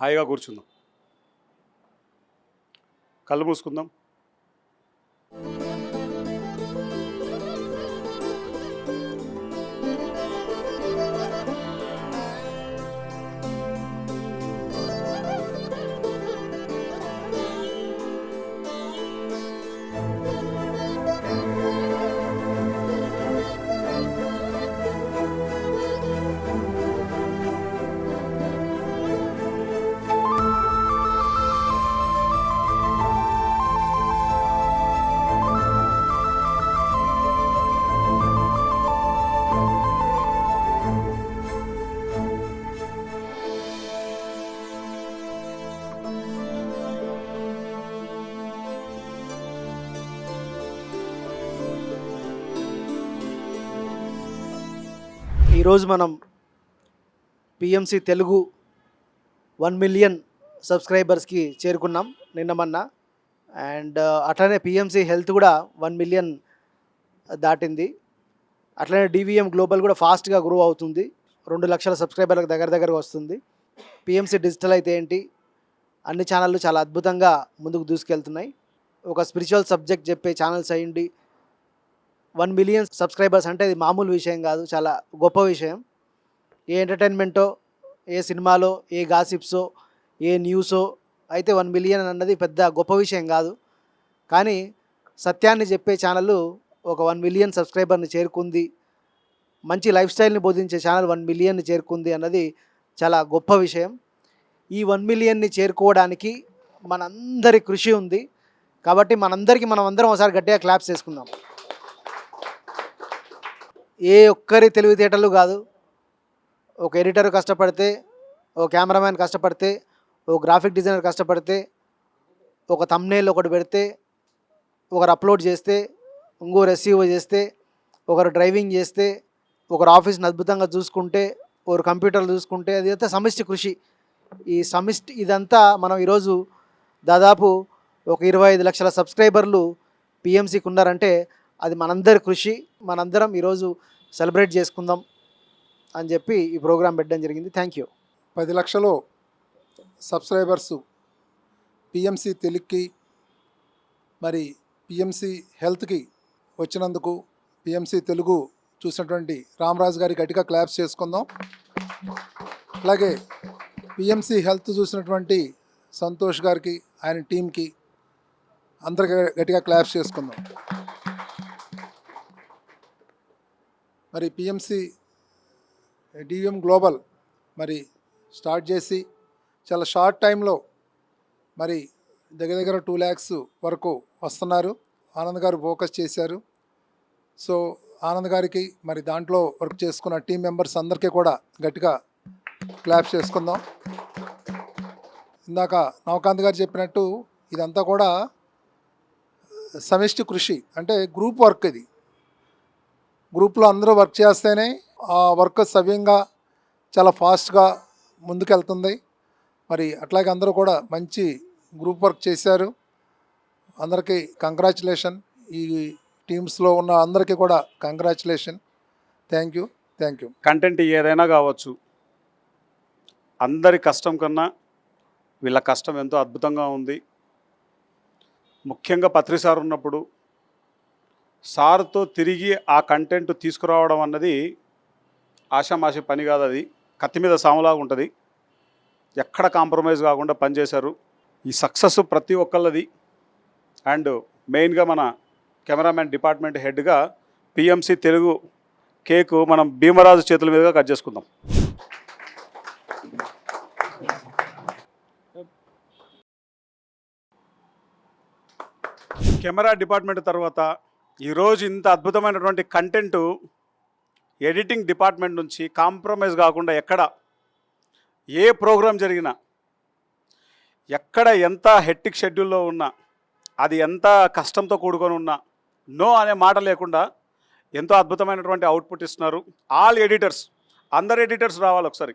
హాయిగా కూర్చుందాం. కళ్ళు మూసుకుందాం. ఈరోజు మనం పిఎంసి తెలుగు వన్ మిలియన్ సబ్స్క్రైబర్స్కి చేరుకున్నాం నిన్న మొన్న. అండ్ uh, అట్లనే పిఎంసి హెల్త్ కూడా వన్ మిలియన్ దాటింది. అట్లనే డివిఎం గ్లోబల్ కూడా ఫాస్ట్గా గ్రో అవుతుంది. రెండు లక్షల సబ్స్క్రైబర్లకు దగ్గర దగ్గర వస్తుంది. పిఎంసి డిజిటల్ అయితే ఏంటి? అన్ని ఛానళ్ళు చాలా అద్భుతంగా ముందుకు దూసుకెళ్తున్నాయి. ఒక స్పిరిచువల్ సబ్జెక్ట్ చెప్పే ఛానల్స్ అయ్యండి వన్ మిలియన్ సబ్స్క్రైబర్స్ అంటే ఇది మామూలు విషయం కాదు చాలా గొప్ప విషయం. ఏ ఎంటర్టైన్మెంటో ఏ సినిమాలో ఏ గాసిప్సో ఏ న్యూసో అయితే వన్ మిలియన్ అన్నది పెద్ద గొప్ప విషయం కాదు. కానీ సత్యాన్ని చెప్పే ఛానల్ ఒక వన్ మిలియన్ సబ్స్క్రైబర్ని చేరుకుంది. మంచి లైఫ్ స్టైల్ని బోధించే ఛానల్ వన్ మిలియన్ని చేరుకుంది అన్నది చాలా గొప్ప విషయం. ఈ వన్ మిలియన్ని చేరుకోవడానికి మనందరి కృషి ఉంది. కాబట్టి మనందరికీ మనం అందరం ఒకసారి గట్టిగా క్లాప్స్ చేసుకుందాం ఏ ఒక్కరి తెలివితేటలు కాదు. ఒక ఎడిటర్ కష్టపడితే ఒక కెమెరామ్యాన్ కష్టపడితే ఒక గ్రాఫిక్ డిజైనర్ కష్టపడితే ఒక తమ్నేల్ ఒకటి పెడితే ఒకరు అప్లోడ్ చేస్తే ఇంకో ఎస్సీఓ చేస్తే ఒకరు డ్రైవింగ్ చేస్తే ఒకరు ఆఫీస్ని అద్భుతంగా చూసుకుంటే ఒకరు కంప్యూటర్లు చూసుకుంటే అది అంతా సమిష్టి కృషి. ఈ సమిష్టి ఇదంతా మనం ఈరోజు దాదాపు ఒక ఇరవై ఐదు లక్షల సబ్స్క్రైబర్లు పిఎంసీకి ఉన్నారంటే అది మనందరి కృషి మనందరం ఈరోజు సెలబ్రేట్ చేసుకుందాం అని చెప్పి ఈ ప్రోగ్రాం పెట్టడం జరిగింది. థ్యాంక్ యూ పది లక్షలు సబ్స్క్రైబర్సు పిఎంసి తెలుగుకి మరి పిఎంసి హెల్త్కి వచ్చినందుకు పిఎంసి తెలుగు చూసినటువంటి రామరాజు గారి గట్టిగా క్లాప్స్ చేసుకుందాం. అలాగే పిఎంసి హెల్త్ చూసినటువంటి సంతోష్ గారికి ఆయన టీంకి అందరికి గట్టిగా క్లాప్స్ చేసుకుందాం. మరి పిఎంసి డివిఎం గ్లోబల్ మరి స్టార్ట్ చేసి చాలా షార్ట్ టైంలో మరి దగ్గర దగ్గర టూ ల్యాక్స్ వరకు వస్తున్నారు. ఆనంద్ గారు ఫోకస్ చేశారు. సో ఆనంద్ గారికి మరి దాంట్లో వర్క్ చేసుకున్న టీం మెంబర్స్ అందరికీ కూడా గట్టిగా క్లాప్ చేసుకుందాం. ఇందాక నవకాంత్ గారు చెప్పినట్టు ఇదంతా కూడా సమిష్టి కృషి అంటే గ్రూప్ వర్క్ ఇది. గ్రూప్లో అందరూ వర్క్ చేస్తేనే ఆ వర్క్ సవ్యంగా చాలా ఫాస్ట్గా ముందుకెళ్తుంది. మరి అట్లాగే అందరూ కూడా మంచి గ్రూప్ వర్క్ చేశారు. అందరికీ కంగ్రాచులేషన్. ఈ టీమ్స్లో ఉన్న అందరికీ కూడా congratulation. Thank you thank you. Content ఏదైనా కావచ్చు అందరి కష్టం కన్నా వీళ్ళ కష్టం ఎంతో అద్భుతంగా ఉంది. ముఖ్యంగా పత్రిసారు ఉన్నప్పుడు సార్తో తిరిగి ఆ కంటెంట్ తీసుకురావడం అన్నది ఆషామాషి పని కాదు అది. కత్తి మీద సాములాగా ఉంటుంది. ఎక్కడ కాంప్రమైజ్ కాకుండా పనిచేశారు. ఈ సక్సెస్ ప్రతి ఒక్కళ్ళది. అండ్ మెయిన్గా మన కెమెరామెన్ డిపార్ట్మెంట్ హెడ్గా పిఎంసి తెలుగు కేకు మనం భీమరాజు చేతుల మీదుగా కట్ చేసుకుందాం. కెమెరా డిపార్ట్మెంట్ తర్వాత ఈరోజు ఇంత అద్భుతమైనటువంటి కంటెంట్ ఎడిటింగ్ డిపార్ట్మెంట్ నుంచి కాంప్రమైజ్ కాకుండా ఎక్కడ ఏ ప్రోగ్రాం జరిగినా ఎక్కడ ఎంత హెట్టిక్ షెడ్యూల్లో ఉన్నా అది ఎంత కష్టంతో కూడుకొని ఉన్నా నో అనే మాట లేకుండా ఎంతో అద్భుతమైనటువంటి అవుట్పుట్ ఇస్తున్నారు ఆల్ ఎడిటర్స్ అందరు ఎడిటర్స్ రావాలి ఒకసారి.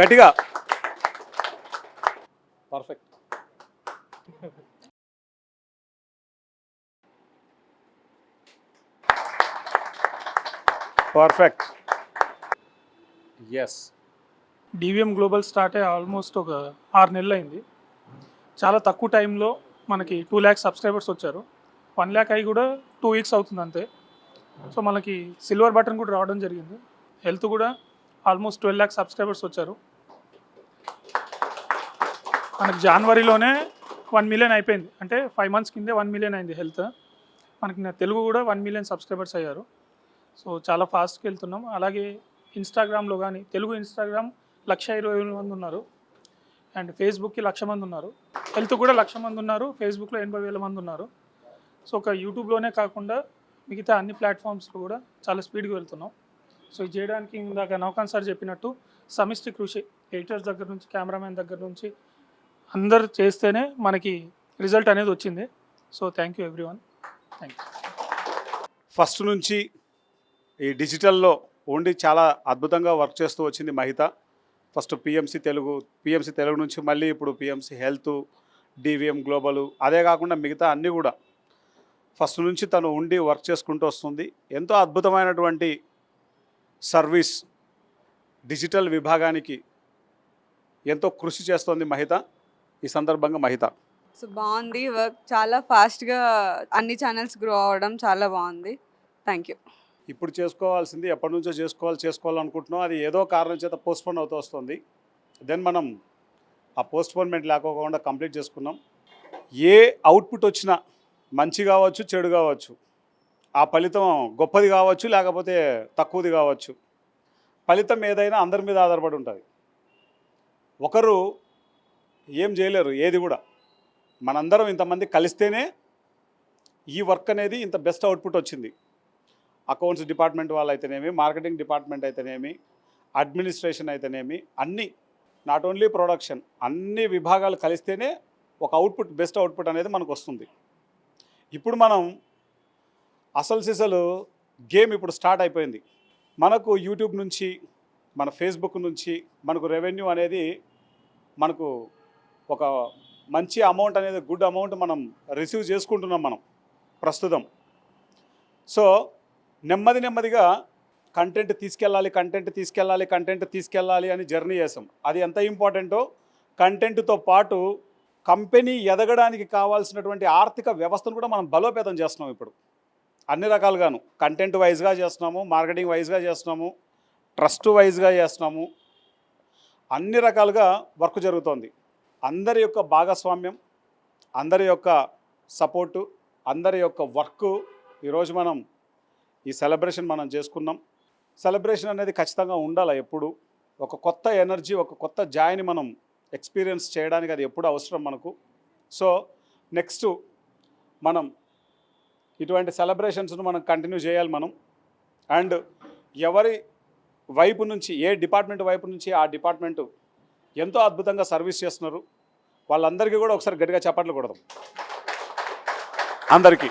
గట్టిగా. Perfect perfect yes DVM global start అయ్యి ఆల్మోస్ట్ ఒక ఆరు నెలలు అయింది. చాలా తక్కువ టైంలో మనకి టూ ల్యాక్స్ సబ్స్క్రైబర్స్ వచ్చారు. వన్ ల్యాక్ అయి కూడా టూ వీక్స్ అవుతుంది అంతే. సో మనకి సిల్వర్ బటన్ కూడా రావడం జరిగింది. హెల్త్ కూడా ఆల్మోస్ట్ ట్వెల్వ్ ల్యాక్స్ సబ్స్క్రైబర్స్ వచ్చారు. మనకి జనవరిలోనే వన్ మిలియన్ అయిపోయింది. అంటే ఫైవ్ మంత్స్ కిందే వన్ మిలియన్ అయింది హెల్త్ మనకి నా తెలుగు కూడా వన్ మిలియన్ సబ్స్క్రైబర్స్ అయ్యారు. సో చాలా ఫాస్ట్గా వెళ్తున్నాం. అలాగే ఇన్స్టాగ్రామ్లో కానీ తెలుగు ఇన్స్టాగ్రామ్ లక్ష ఇరవై వేల మంది ఉన్నారు. అండ్ ఫేస్బుక్కి లక్ష మంది ఉన్నారు. హెల్త్ కూడా లక్ష మంది ఉన్నారు. ఫేస్బుక్లో ఎనభై వేల మంది ఉన్నారు. సో ఒక యూట్యూబ్లోనే కాకుండా మిగతా అన్ని ప్లాట్ఫామ్స్లో కూడా చాలా స్పీడ్గా వెళ్తున్నాం. సో ఇది చేయడానికి ఇందాక నౌకాన్ సార్ చెప్పినట్టు సమిష్టి కృషి. ఎడిటర్స్ దగ్గర నుంచి కెమెరామెన్ దగ్గర నుంచి అందరు చేస్తేనే మనకి రిజల్ట్ అనేది వచ్చింది. So thank you everyone thank you first నుంచి ఈ డిజిటల్లో ఉండి చాలా అద్భుతంగా వర్క్ చేస్తూ వచ్చింది Mahitha. First PMC Telugu PMC Telugu నుంచి మళ్ళీ ఇప్పుడు పిఎంసి హెల్త్ డివిఎం గ్లోబల్ అదే కాకుండా మిగతా అన్నీ కూడా. ఫస్ట్ నుంచి తను ఉండి వర్క్ చేసుకుంటూ వస్తుంది. ఎంతో అద్భుతమైనటువంటి సర్వీస్ డిజిటల్ విభాగానికి ఎంతో కృషి చేస్తోంది మహిత. ఈ సందర్భంగా మహిత. సో బాగుంది వర్క్. చాలా ఫాస్ట్గా అన్ని ఛానల్స్ గ్రో అవ్వడం చాలా బాగుంది. థ్యాంక్ యూ ఇప్పుడు చేసుకోవాల్సింది ఎప్పటి నుంచో చేసుకోవాలి చేసుకోవాలనుకుంటున్నాం అది ఏదో కారణం చేత పోస్ట్పోన్ అవుతూ వస్తుంది. దెన్ మనం ఆ పోస్ట్పోన్మెంట్ లేకోకుండా కంప్లీట్ చేసుకున్నాం. ఏ అవుట్పుట్ వచ్చినా మంచి కావచ్చు చెడు కావచ్చు ఆ ఫలితం గొప్పది కావచ్చు లేకపోతే తక్కువది కావచ్చు ఫలితం ఏదైనా అందరి మీద ఆధారపడి ఉంటుంది. ఒకరు ఏం చేయలేరు ఏది కూడా. మనందరం ఇంతమంది కలిస్తేనే ఈ వర్క్ అనేది ఇంత బెస్ట్ అవుట్పుట్ వచ్చింది. అకౌంట్స్ డిపార్ట్మెంట్ వాళ్ళు అయితేనేమి మార్కెటింగ్ డిపార్ట్మెంట్ అయితేనేమి అడ్మినిస్ట్రేషన్ అయితేనేమి అన్నీ నాట్ ఓన్లీ ప్రొడక్షన్ అన్ని విభాగాలు కలిస్తేనే ఒక అవుట్పుట్ బెస్ట్ అవుట్పుట్ అనేది మనకు వస్తుంది ఇప్పుడు మనం అసలు సిసలు గేమ్ ఇప్పుడు స్టార్ట్ అయిపోయింది. మనకు యూట్యూబ్ నుంచి మన ఫేస్బుక్ నుంచి మనకు రెవెన్యూ అనేది మనకు ఒక మంచి అమౌంట్ అనేది గుడ్ అమౌంట్ మనం రిసీవ్ చేసుకుంటున్నాం మనం ప్రస్తుతం. సో నెమ్మది నెమ్మదిగా కంటెంట్ తీసుకెళ్ళాలి కంటెంట్ తీసుకెళ్ళాలి కంటెంట్ తీసుకెళ్ళాలి అని జర్నీ చేసాం అది ఎంత ఇంపార్టెంటో కంటెంట్తో పాటు కంపెనీ ఎదగడానికి కావాల్సినటువంటి ఆర్థిక వ్యవస్థను కూడా మనం బలోపేతం చేస్తున్నాం ఇప్పుడు. అన్ని రకాలుగాను. కంటెంట్ వైజ్గా చేస్తున్నాము మార్కెటింగ్ వైజ్గా చేస్తున్నాము ట్రస్ట్ వైజ్గా చేస్తున్నాము. అన్ని రకాలుగా వర్క్ జరుగుతోంది. అందరి యొక్క భాగస్వామ్యం అందరి యొక్క సపోర్టు అందరి యొక్క వర్క్ ఈరోజు మనం ఈ సెలబ్రేషన్ మనం చేసుకున్నాం సెలబ్రేషన్ అనేది ఖచ్చితంగా ఉండాలి ఎప్పుడు? ఒక కొత్త ఎనర్జీ ఒక కొత్త జాయ్ని మనం ఎక్స్పీరియన్స్ చేయడానికి అది ఎప్పుడు అవసరం మనకు? సో నెక్స్ట్ మనం ఇటువంటి సెలబ్రేషన్స్ను మనం కంటిన్యూ చేయాలి మనం. అండ్ ఎవరి వైపు నుంచి ఏ డిపార్ట్మెంట్ వైపు నుంచి ఆ డిపార్ట్మెంటు ఎంతో అద్భుతంగా సర్వీస్ చేస్తున్నారు. వాళ్ళందరికీ కూడా ఒకసారి గట్టిగా చప్పట్లు కొడదాం. అందరికీ.